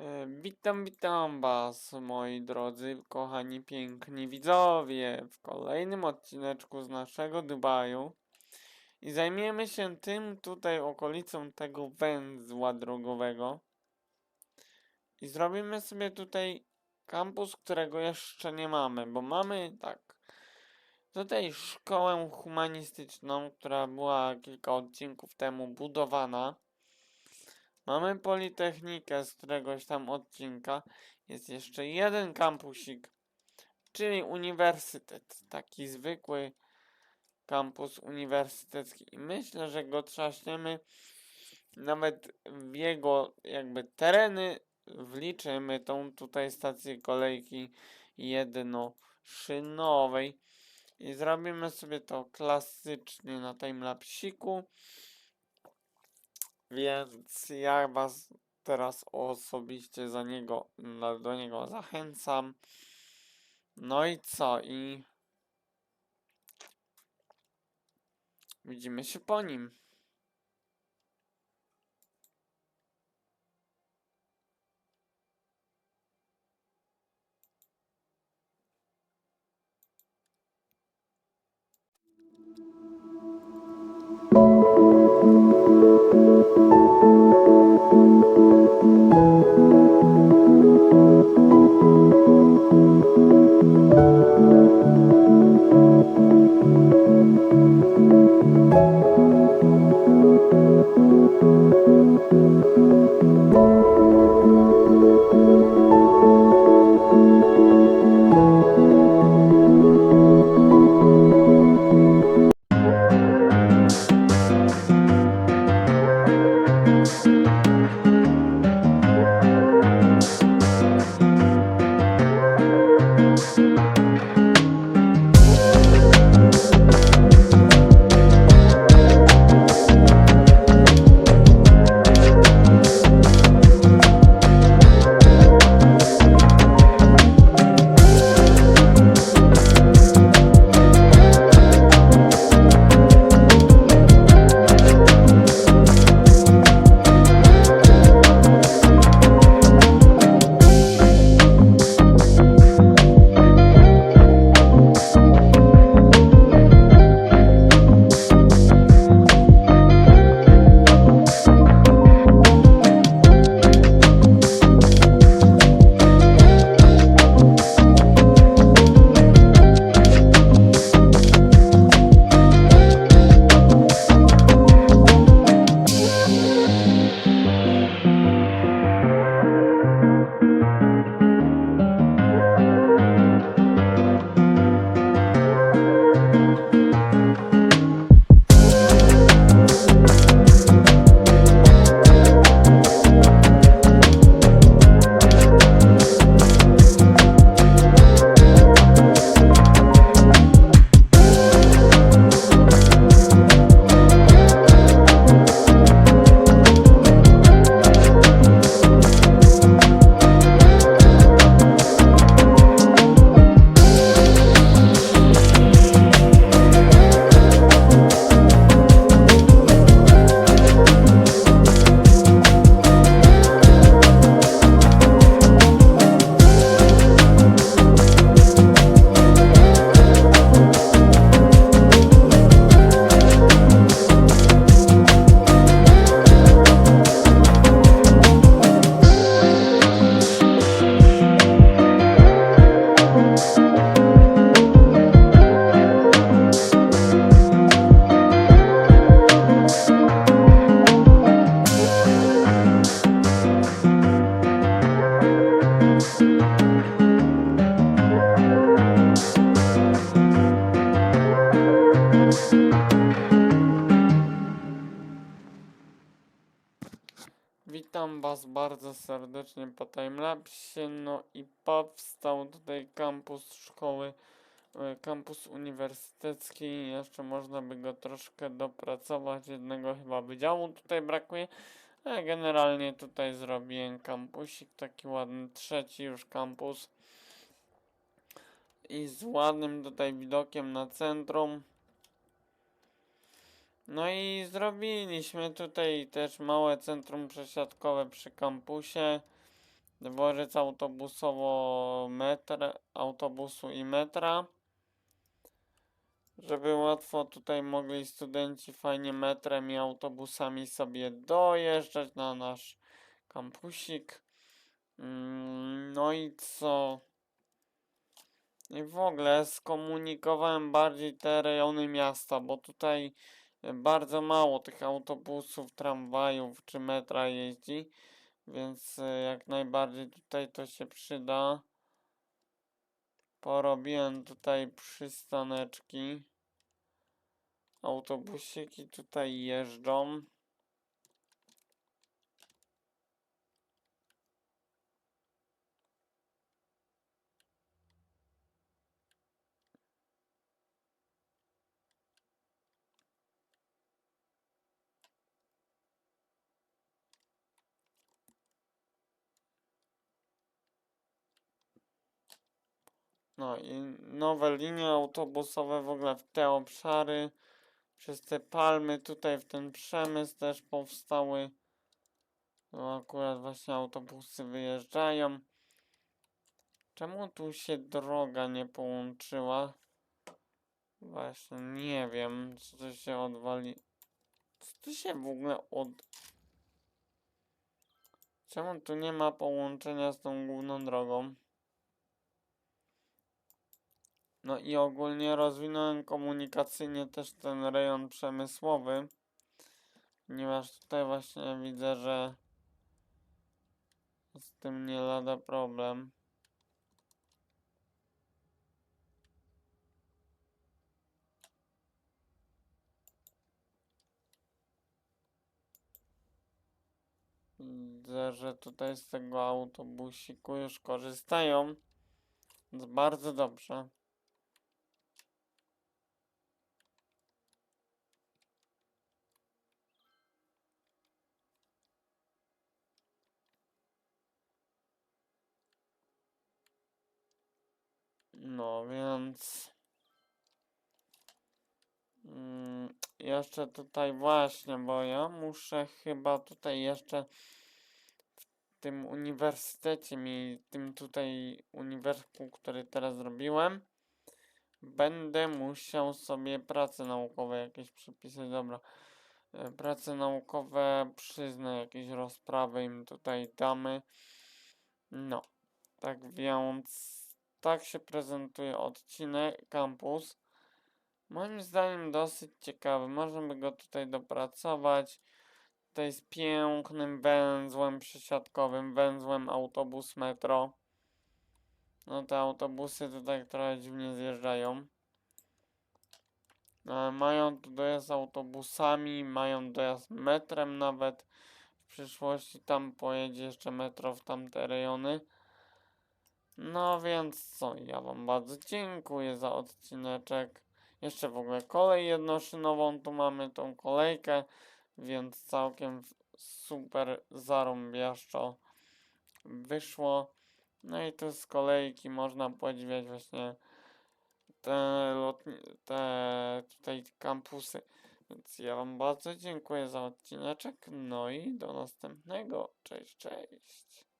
E, Witam, witam was, moi drodzy, kochani, piękni widzowie, w kolejnym odcineczku z naszego Dubaju. I zajmiemy się tym tutaj okolicą tego węzła drogowego. I zrobimy sobie tutaj kampus, którego jeszcze nie mamy, bo mamy tak. Tutaj szkołę humanistyczną, która była kilka odcinków temu budowana. Mamy Politechnikę z któregoś tam odcinka. Jest jeszcze jeden kampusik, czyli uniwersytet. Taki zwykły kampus uniwersytecki. I myślę, że go trzaśniemy. Nawet w jego jakby tereny wliczymy tą tutaj stację kolejki jednoszynowej. I zrobimy sobie to klasycznie na timelapsiku. Więc ja was teraz osobiście za niego, do niego zachęcam. No i co? I widzimy się po nim. Witam Was bardzo serdecznie po timelapsie. No i powstał tutaj kampus szkoły, e, kampus uniwersytecki. Jeszcze można by go troszkę dopracować. Jednego chyba wydziału tutaj brakuje. A generalnie tutaj zrobiłem kampusik, taki ładny, trzeci już kampus. I z ładnym tutaj widokiem na centrum. No i zrobiliśmy tutaj też małe centrum przesiadkowe przy kampusie. dworzec autobusowo metr, autobusu i metra. Żeby łatwo tutaj mogli studenci fajnie metrem i autobusami sobie dojeżdżać na nasz kampusik. Mm, No i co? I w ogóle skomunikowałem bardziej te rejony miasta, bo tutaj bardzo mało tych autobusów, tramwajów czy metra jeździ, więc e, jak najbardziej tutaj to się przyda. Porobiłem tutaj przystaneczki. Autobusiki tutaj jeżdżą. No i nowe linie autobusowe w ogóle w te obszary. Przez te palmy tutaj w ten przemysł też powstały. No akurat właśnie autobusy wyjeżdżają. Czemu tu się droga nie połączyła? Właśnie nie wiem, czy to się odwali. Co tu się w ogóle od... Czemu tu nie ma połączenia z tą główną drogą? No i ogólnie rozwinąłem komunikacyjnie też ten rejon przemysłowy, ponieważ tutaj właśnie widzę, że z tym nie lada problem. Widzę, że tutaj z tego autobusiku już korzystają, więc bardzo dobrze. No więc. Mm, jeszcze tutaj właśnie, bo ja muszę chyba tutaj jeszcze w tym uniwersytecie mi, tym tutaj uniwersytetu, który teraz zrobiłem, będę musiał sobie prace naukowe jakieś przepisać, dobra. E, Prace naukowe przyznę, jakieś rozprawy im tutaj damy. No, tak więc tak się prezentuje odcinek Campus. Moim zdaniem dosyć ciekawy. Można by go tutaj dopracować. Tutaj z pięknym węzłem przesiadkowym, węzłem autobus metro. No te autobusy tutaj trochę dziwnie zjeżdżają. E, Mają tu dojazd autobusami, mają dojazd metrem nawet. W przyszłości tam pojedzie jeszcze metro w tamte rejony. No więc co, ja wam bardzo dziękuję za odcineczek. Jeszcze w ogóle kolej jednoszynową, tu mamy tą kolejkę, więc całkiem super zarąbiaszczo wyszło. No i tu z kolejki można podziwiać właśnie te lotni te tutaj kampusy. Więc ja wam bardzo dziękuję za odcineczek, no i do następnego. Cześć, cześć.